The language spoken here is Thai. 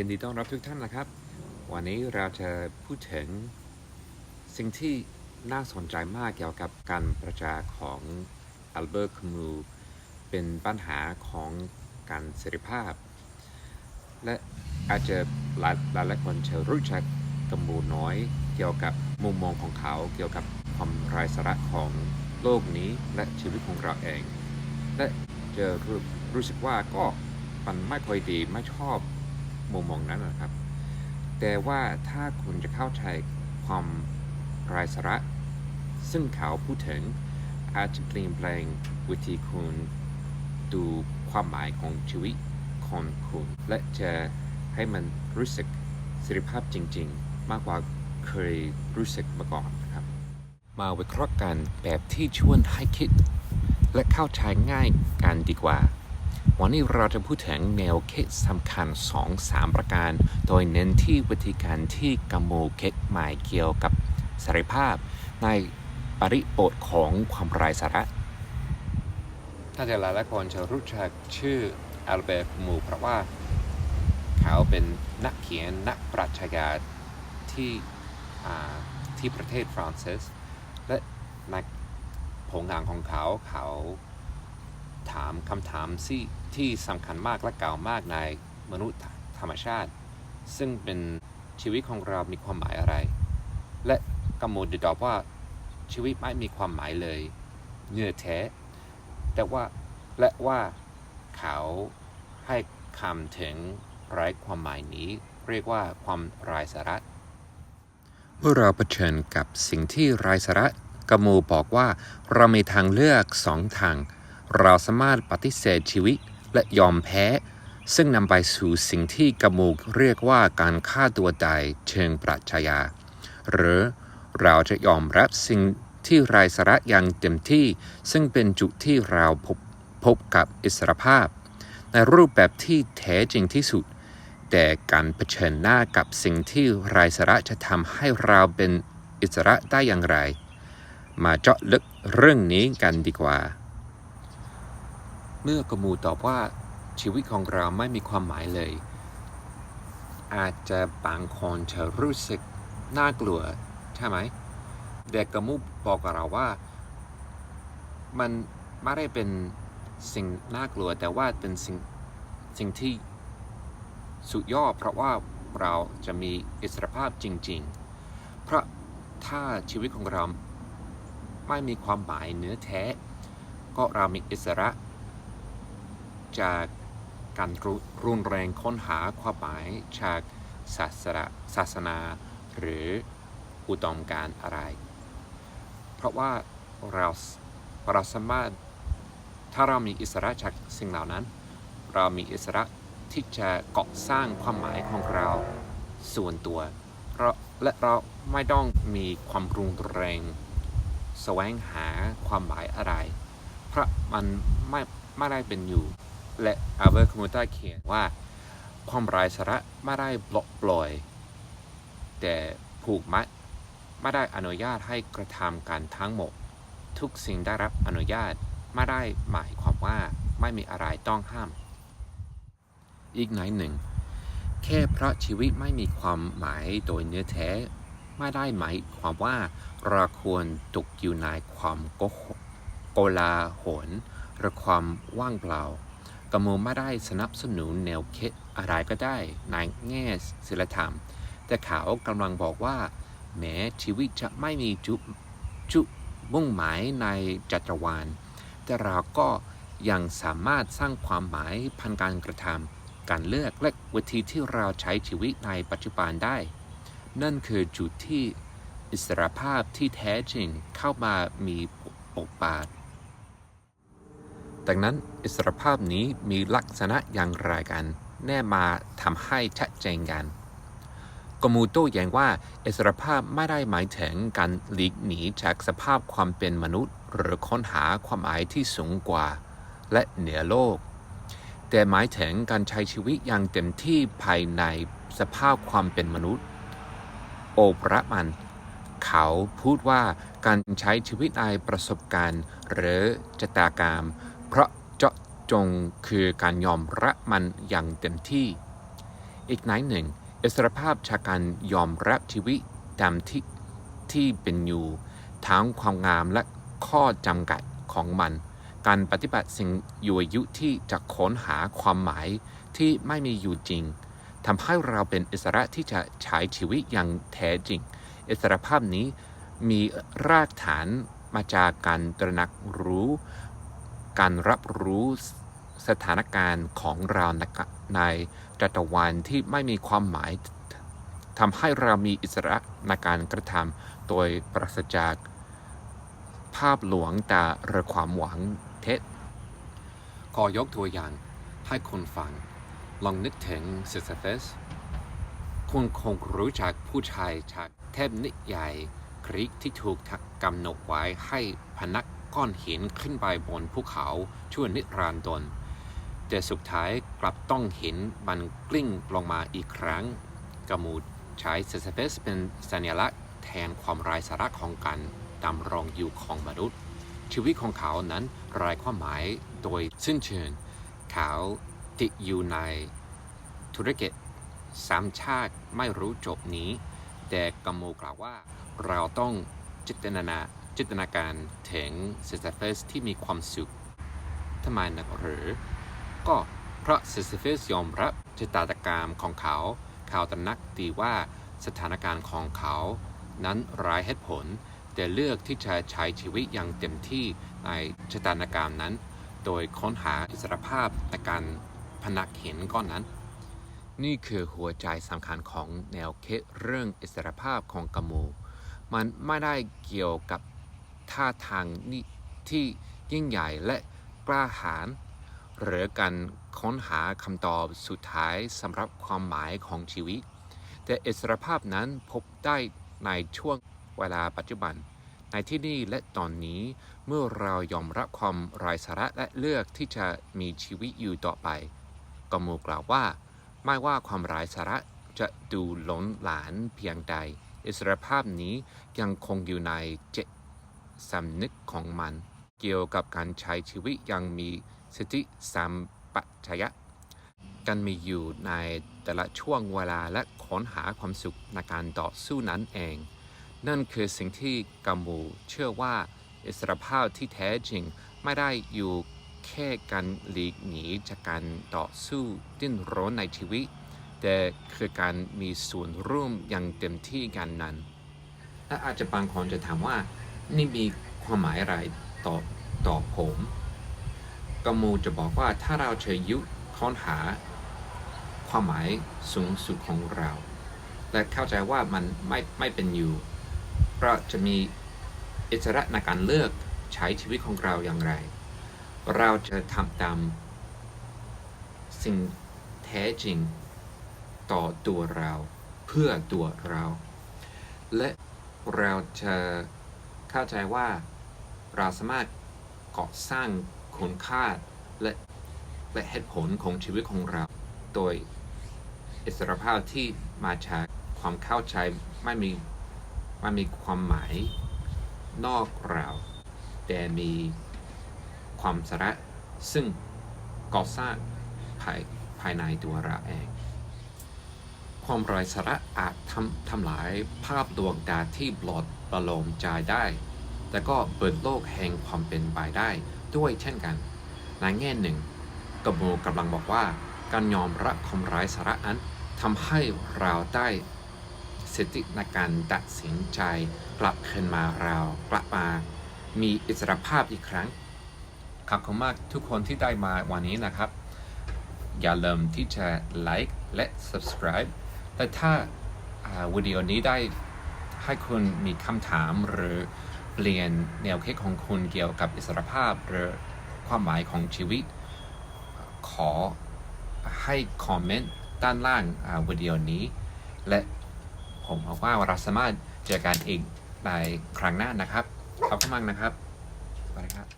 ยินดีต้อนรับทุกท่านนะครับ วันนี้เราจะพูดถึงสิ่งที่น่าสนใจมากเกี่ยวกับการประจาของอัลเบอร์ตคามูเป็นปัญหาของการเสรีภาพ และอาจจะหลายหลายหลายคนจะรู้จักกามูน้อย เกี่ยวกับมุมมองของเขาเกี่ยวกับความไร้สาระของโลกนี้และชีวิตของเราเอง และจะรู้รู้สึกว่าก็มันไม่ค่อยดีไม่ชอบ มุมมองนั้นนะครับ แต่ว่าถ้าคุณจะเข้าใจความไร้สาระ ซึ่งเขาพูดถึงอาจจะเปลี่ยนแปลงวิธีคุณดูความหมายของชีวิตของคุณ และจะให้มันรู้สึกเสรีภาพจริง ๆ มากกว่าเคยรู้สึกมาก่อนนะครับ มาวิเคราะห์กันแบบที่ชวนให้คิด และเข้าใจง่ายกันดีกว่า วันนี้เราจะพูดถึงแนวคิดสำคัญ 2-3 ประการ โดยเน้นที่วิธีการที่กำมูคิดหมายเกี่ยวกับเสรีภาพ ในปริบทของความไร้สาระถ้าจะหลายๆคนจะรู้จักชื่ออัลเบร์ตมูเพราะว่า เขาเป็นนักเขียนนักปรัชญาที่ที่ประเทศฝรั่งเศสและในผลงานของเขาเขา ถามคำถามที่ที่สำคัญมากและเก่ามากในมนุษย์ธรรมชาติ ซึ่งเป็นชีวิตของเรามีความหมายอะไร และกำมูดตอบว่าชีวิตไม่มีความหมายเลยเนื้อแท้ แต่ว่าและว่าเขาให้คำถึงไร้ความหมายนี้ เรียกว่าความไร้สาระ เมื่อเราเผชิญกับสิ่งที่ไร้สาระกมูบอกว่าเรามีทางเลือกสองทาง เราสามารถปฏิเสธชีวิตและยอมแพ้ ซึ่งนำไปสู่สิ่งที่กมูเรียกว่าการฆ่าตัวตายเชิงปรัชญาหรือเราจะยอมรับสิ่งที่ไร้สาระอย่างเต็มที่ ซึ่งเป็นจุดที่เราพบพบกับอิสรภาพ ในรูปแบบที่แท้จริงที่สุด แต่การเผชิญหน้ากับสิ่งที่ไร้สาระจะทำให้เราเป็นอิสระได้อย่างไร มาเจาะลึกเรื่องนี้กันดีกว่า เมื่อกมูตอบว่าชีวิตของเราไม่มีความหมายเลย อาจจะบางคนจะรู้สึกน่ากลัวใช่ไหมแต่กมูบอกกับเราว่า มันไม่ได้เป็นสิ่งน่ากลัวแต่ว่าเป็นสิ่งสิ่งที่สุดยอดเพราะว่าเราจะมีอิสรภาพจริง ๆ เพราะถ้าชีวิตของเราไม่มีความหมายเนื้อแท้ ก็เรามีอิสระ จากการรุนแรงค้นหาความหมายจากศาสนาศาสนา หรืออุดมการอะไร เพราะว่าเราเราสามารถถ้าเรามีอิสระจากสิ่งเหล่านั้น เรามีอิสระที่จะเกาะสร้างความหมายของเราส่วนตัวเราและเราไม่ต้องมีความรุนแรงแสวงหาความหมายอะไร เพราะมันไม่ไม่ได้เป็นอยู่ และอาเบอร์คอมมูต้าเขียนว่า ความไร้สาระไม่ได้บล็อกปล่อย แต่ผูกมัดไม่ได้อนุญาตให้กระทำการทั้งหมด ทุกสิ่งได้รับอนุญาตไม่ได้หมายความว่าไม่มีอะไรต้องห้าม อีกไหนหนึ่ง แค่เพราะชีวิตไม่มีความหมายโดยเนื้อแท้ไม่ได้หมายความว่าเราควรตกอยู่ในความโกโกลาหลหรือความว่างเปล่า กำมไม่ได้สนับสนุนแนวคิดอะไรก็ได้ในแง่ศิลธรรม แต่เขากำลังบอกว่า แม้ชีวิตจะไม่มีจุดจุมุ่งหมายในจักรวาล แต่เราก็ยังสามารถสร้างความหมายพันการกระทำการเลือกและวิธีที่เราใช้ชีวิตในปัจจุบันได้ นั่นคือจุดที่อิสรภาพที่แท้จริงเข้ามามีบทบาท ดังนั้นอิสรภาพนี้มีลักษณะอย่างไรกัน แน่มาทำให้ชัดเจนกันกมูโต้แย้งว่าอิสรภาพไม่ได้หมายถึงการหลีกหนีจากสภาพความเป็นมนุษย์ หรือค้นหาความหมายที่สูงกว่า และเหนือโลก แต่หมายถึงการใช้ชีวิตอย่างเต็มที่ภายในสภาพความเป็นมนุษย์ โอประมัน เขาพูดว่าการใช้ชีวิตในประสบการณ์ หรือจตากรรม เพราะเจาะจงคือการยอมรับมันอย่างเต็มที่ อีกในหนึ่งอิสรภาพจากการยอมรับชีวิตตามที่ที่เป็นอยู่ทั้งความงามและข้อจำกัดของมัน การปฏิบัติสิ่งอยู่อายุที่จะค้นหาความหมายที่ไม่มีอยู่จริงทำให้เราเป็นอิสระที่จะใช้ชีวิตอย่างแท้จริง อิสรภาพนี้มีรากฐานมาจากการตระหนักรู้ การรับรู้สถานการณ์ของเราในในจักรวาลที่ไม่มีความหมายทำให้เรามีอิสระในการกระทำโดยปราศจากภาพหลวงตาหรือความหวังเท็จขอยกตัวอย่างให้คุณฟัง ลองนึกถึงซิสเฟสคุณคงรู้จักผู้ชายจากเทพนิยายกรีกที่ถูกกำหนดไว้ให้พนัก ก้อนหินขึ้นไปบนภูเขาชั่วนิรันดรแต่สุดท้ายกลับต้องเห็นมันกลิ้งลงมาอีกครั้งกมูดใช้เซสเฟสเป็นสัญลักษณ์แทนความไร้สาระของการดำรงอยู่ของมนุษย์ ชีวิตของเขานั้นไร้ความหมายโดยสิ้นเชิงเขาติดอยู่ในธุรกิจสามชาติไม่รู้จบนี้ แต่กัมโมกล่าวว่าเราต้องจิตนา จินตนาการถึงซิสเฟสที่มีความสุขทำไมนักหรือ ก็เพราะซิสเฟสยอมรับชะตากรรมของเขาเขาตระหนักดีว่าสถานการณ์ของเขา นั้นร้ายเหตุผล แต่เลือกที่จะใช้ชีวิตอย่างเต็มที่ในชะตากรรนั้น โดยค้นหาอิสรภาพในการพนักเห็นก้อนนั้น นี่คือหัวใจสำคัญของแนวคิดเรื่องอิสรภาพของกัมมู มันไม่ได้เกี่ยวกับ ท่าทางนี่ที่ยิ่งใหญ่และกล้าหาญหรือการค้นหาคำตอบสุดท้ายสำหรับความหมายของชีวิต แต่อิสรภาพนั้นพบได้ในช่วงเวลาปัจจุบัน ในที่นี่และตอนนี้เมื่อเรายอมรับความไร้สาระและเลือกที่จะมีชีวิตอยู่ต่อไปกมูกล่าวว่า ไม่ว่าความไร้สาระจะดูล้นหลานเพียงใด อิสรภาพนี้ยังคงอยู่ในเจต สำนึกของมัน เกี่ยวกับการใช้ชีวิตยังมีสติสัมปชัญญะการมีอยู่ในแต่ละช่วงเวลาและค้นหาความสุขในการต่อสู้นั้นเอง นั่นคือสิ่งที่กัมมูเชื่อว่าอิสรภาพที่แท้จริงไม่ได้อยู่แค่การหลีกหนีจากการต่อสู้ดิ้นรนในชีวิต แต่คือการมีส่วนร่วมอย่างเต็มที่กันนั้น และอาจจะบางคนจะถามว่า นี่มีความหมายอะไรต่อต่อผมกมูจะบอกว่าถ้าเราเฉยยุค้นหา ความหมายสูงสุดของเรา และเข้าใจว่ามันไม่ไม่เป็นอยู่ เพราะจะมีอิสระในการเลือกใช้ชีวิตของเราอย่างไร เราจะทำตามสิ่งแท้จริงต่อตัวเรา เพื่อตัวเรา และเราจะ เข้าใจว่าเราสามารถก่อสร้างคุณค่าและและเหตุผลของชีวิตของเรา โดยอิสรภาพที่มาจากความเข้าใจไม่มีไม่มีความหมายนอกเรา แต่มีความสาระซึ่งก่อสร้างภายภายในตัวเราเอง ความไร้สาระอาจทำทำลายภาพดวงตาที่บลอดประโลมใจได้ แต่ก็เปิดโลกแห่งความเป็นไปได้ด้วยเช่นกัน ในแง่หนึ่งกบโมกำลังบอกว่า การยอมรับความไร้สาระนั้นทำให้เราได้สิทธิในการตัดสินใจกลับคืนมาเรากลับมามีอิสรภาพอีกครั้งขอบคุณมากทุกคนที่ได้มาวันนี้นะครับ อย่าลืมที่จะไลค์และ subscribe และถ้าวิดีโอนี้ได้ให้คุณมีคำถามหรือเปลี่ยนแนวคิดของคุณเกี่ยวกับอิสรภาพหรือความหมายของชีวิต ขอให้คอมเมนต์ด้านล่างวิดีโอนี้ และผมหวังว่าเราสามารถเจอกันอีกในครั้งหน้านะครับ ขอบคุณมากนะครับสวัสดีครับ